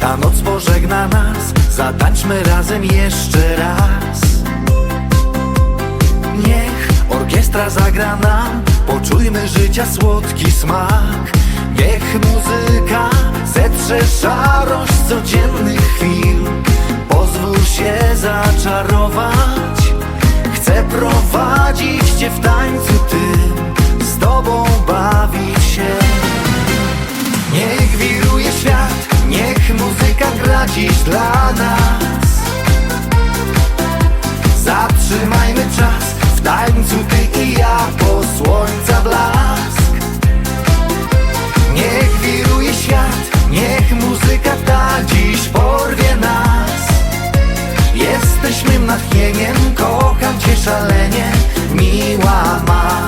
Ta noc pożegna nas Zatańczmy razem jeszcze raz. Niech orkiestra zagra nam Poczujmy życia słodki smak. Niech muzyka zetrze szarość codziennych chwil. Pozwól się zaczarować Chcę prowadzić Cię w tańcu tym Z Tobą dziś dla nas. Zatrzymajmy czas W tańcu Ty i ja Po słońca blask. Niech wiruje świat Niech muzyka ta dziś porwie nas. Jesteś mym natchnieniem Kocham Cię szalenie Miła ma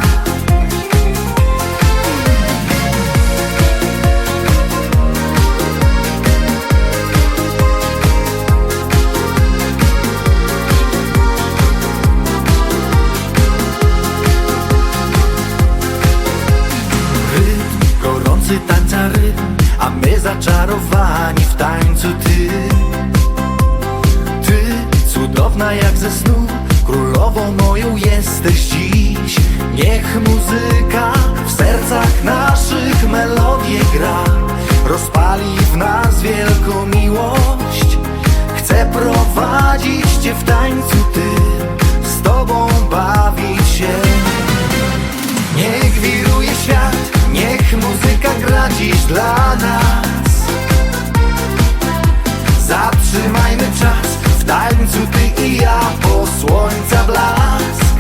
zaczarowani w tańcu Ty. Ty, cudowna jak ze snu Królową moją jesteś dziś. Niech muzyka w sercach naszych melodię gra. Rozpali w nas wielką miłość. Chcę prowadzić Cię w tańcu Ty. Z Tobą bawić się. Niech wiruje świat, niech muzyka gra dziś dla nas Zatrzymajmy czas w tańcu ty i ja po słońca blask.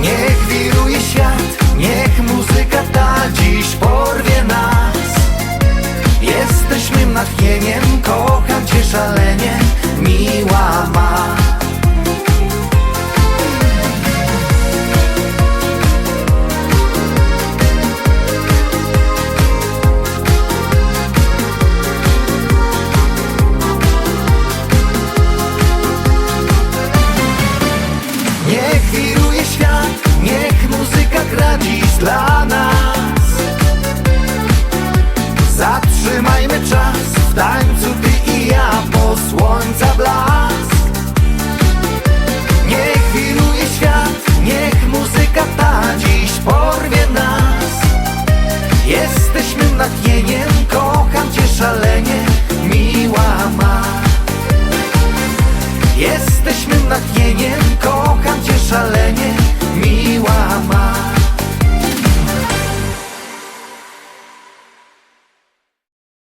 Niech wiruje świat, niech muzyka ta dziś porwie nas. Jesteś mym natchnieniem, kocham cię szalenie, dla nas. Zatrzymajmy czas w tańcu ty i ja po słońca blask. Niech wiruje świat, niech muzyka ta dziś porwie nas. Jesteśmy natchnieniem, kocham cię szalenie, miła ma. Jesteśmy natchnieniem, kocham cię szalenie